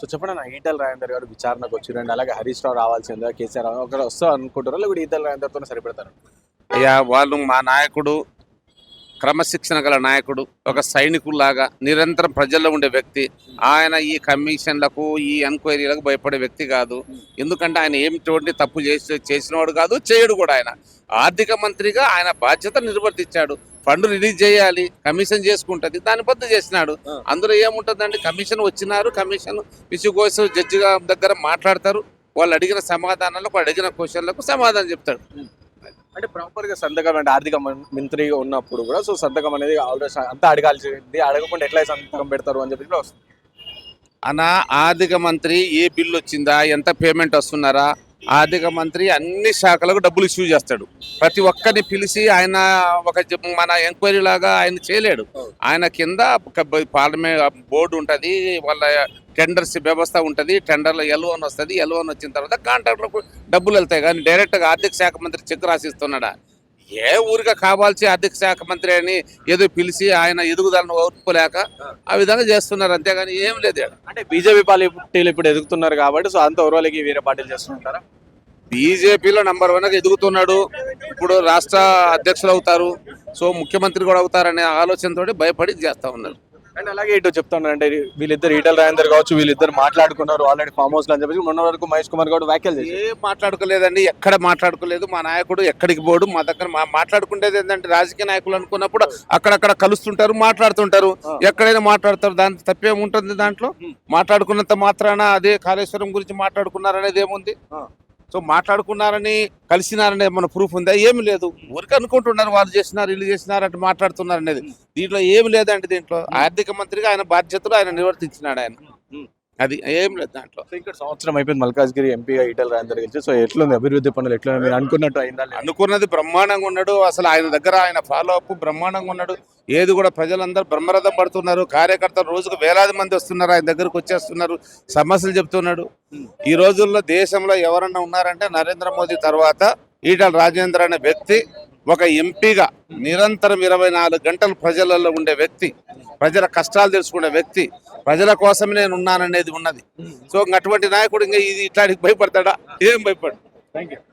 So చెప్పండి నా ఈటల రాజేందర్ గారు విచారణకు వచ్చిరండి అలాగే హరీష్ రావు రావాల్సిందా కేసీఆర్ ఒకరు వస్తారు అనుకుంటారా లేకపోతే ఈటల రాజేందర్తో సరిపెడతారు. అయ్యా వాళ్ళు మా నాయకుడు క్రమశిక్షణ గల నాయకుడు ఒక సైనికుల్లాగా నిరంతరం ప్రజల్లో ఉండే వ్యక్తి. ఆయన ఈ కమిషన్లకు ఈ ఎంక్వైరీలకు భయపడే వ్యక్తి కాదు. ఎందుకంటే ఆయన ఏమిటి తప్పు చేసి చేసినవాడు కాదు చేయడు కూడా ఆయన. ఆర్థిక మంత్రిగా ఆయన బాధ్యత నిర్వర్తించాడు. ఫండ్ రిలీజ్ చేయాలి కమిషన్ చేసుకుంటది దాని బద్ద చేసినాడు. అందులో ఏముంటుందండి కమిషన్ వచ్చినారు కమిషన్ విసుగోసు జడ్జి గారి దగ్గర మాట్లాడతారు. వాళ్ళు అడిగిన సమాధానాలకు అడిగిన క్వశ్చన్లకు సమాధానం చెప్తాడు. అంటే ప్రాపర్గా సంతకం అంటే ఆర్థిక మం- మంత్రిగా ఉన్నప్పుడు కూడా సో సంతకం అనేది ఆల్రెడీ అంతా అడగాల్సింది. అడగకుండా ఎట్లా సంతకం పెడతారు అని చెప్పి అన్న ఆర్థిక మంత్రి ఏ బిల్లు వచ్చిందా? ఎంత పేమెంట్ వస్తున్నారా? ఆర్థిక మంత్రి అన్ని శాఖలకు డబ్బులు ఇష్యూ చేస్తాడు. ప్రతి ఒక్కరిని పిలిచి ఆయన ఒక మన ఎంక్వైరీ లాగా ఆయన చేయలేడు. ఆయన కింద ఒక పార్లమెంట్ బోర్డు ఉంటుంది వాళ్ళ టెండర్స్ వ్యవస్థ ఉంటుంది టెండర్లో ఎల్ఓన్ వస్తుంది ఎల్ఓన్ వచ్చిన తర్వాత కాంట్రాక్టర్లకు డబ్బులు వెళ్తాయి. కానీ డైరెక్ట్గా ఆర్థిక శాఖ మంత్రి చెక్ రాసిస్తున్నాడా? ఏ ఊరిగా కావాల్సి ఆర్థిక శాఖ మంత్రి అని ఏదో పిలిచి ఆయన ఎదుగుదలను ఓర్పులేక ఆ విధంగా చేస్తున్నారు. అంతేగాని ఏం లేదు అంటే బీజేపీ పార్టీలు ఇప్పుడు ఎదుగుతున్నారు కాబట్టి సో అంత ఓర్వలకి వేరే పార్టీలు చేస్తుంటారా బీజేపీలో నంబర్ వన్గా ఎదుగుతున్నాడు. ఇప్పుడు రాష్ట్ర అధ్యక్షులు అవుతారు. సో ముఖ్యమంత్రి కూడా అవుతారనే ఆలోచనతో భయపడి చేస్తా ఉన్నారు. అండ్ అలాగే ఇటు చెప్తున్నారు అంటే వీళ్ళిద్దరు ఈటల రాజేందర్ కావచ్చు వీళ్ళిద్దరు మాట్లాడుకున్నారు ఆల్రెడీ ఫామ్ హౌస్లో అని చెప్పేసి మొన్న వరకు మహేష్ కుమార్ గౌడ్ వ్యాఖ్యలు చేశారు. ఏం మాట్లాడుకోలేదండి ఎక్కడ మాట్లాడుకోలేదు. మా నాయకుడు ఎక్కడికి పోడు మా దగ్గర మా మాట్లాడుకునేది ఏంటంటే రాజకీయ నాయకులు అనుకున్నప్పుడు అక్కడక్కడ కలుస్తుంటారు మాట్లాడుతుంటారు. ఎక్కడైనా మాట్లాడతారు దాని తప్పేముంటుంది దాంట్లో. మాట్లాడుకున్నంత మాత్రాన అదే కాళేశ్వరం గురించి మాట్లాడుకున్నారనేది ఏముంది. సో మాట్లాడుకున్నారని కలిసినారనే మన ప్రూఫ్ ఉందా? ఏమి లేదు. ఊరికి అనుకుంటున్నారు వాళ్ళు చేసినారు వీళ్ళు చేసినారు అంటే మాట్లాడుతున్నారు అనేది దీంట్లో ఏమి లేదండి దీంట్లో. ఆర్థిక మంత్రిగా ఆయన బాధ్యతలు ఆయన నిర్వర్తించినాడు ఆయన. అది ఏం లేదు దాంట్లో. ఇక్కడ సంవత్సరం అయిపోయింది మల్కాజ్గిరి ఎంపీగా ఈటల రాజేందర్ గెలిచి. సో ఎట్లుంది అభివృద్ధి పనులు ఎట్లా మీరు అనుకున్నట్టు అయిందా? అనుకున్నది బ్రహ్మాండంగా ఉన్నాడు. అసలు ఆయన దగ్గర ఆయన ఫాలో అప్ బ్రహ్మాండంగా ఉన్నాడు. ఏది కూడా ప్రజలందరూ బ్రహ్మరథం పడుతున్నారు. కార్యకర్తలు రోజుకు వేలాది మంది వస్తున్నారు. ఆయన దగ్గరకు వచ్చేస్తున్నారు. సమస్యలు చెప్తున్నాడు. ఈ రోజుల్లో దేశంలో ఎవరన్నా ఉన్నారంటే నరేంద్ర మోదీ తర్వాత ఈటల రాజేంద్ర అనే వ్యక్తి ఒక ఎంపీగా నిరంతరం ఇరవై నాలుగు గంటలు ప్రజలలో ఉండే వ్యక్తి ప్రజల కష్టాలు తెలుసుకునే వ్యక్తి ప్రజల కోసమే నేను ఉన్నాననేది ఉన్నది. సో ఇంక అటువంటి నాయకుడు ఇంకా ఇది ఇట్లాంటికి భయపడతాడా? ఏం భయపడు థ్యాంక్ యూ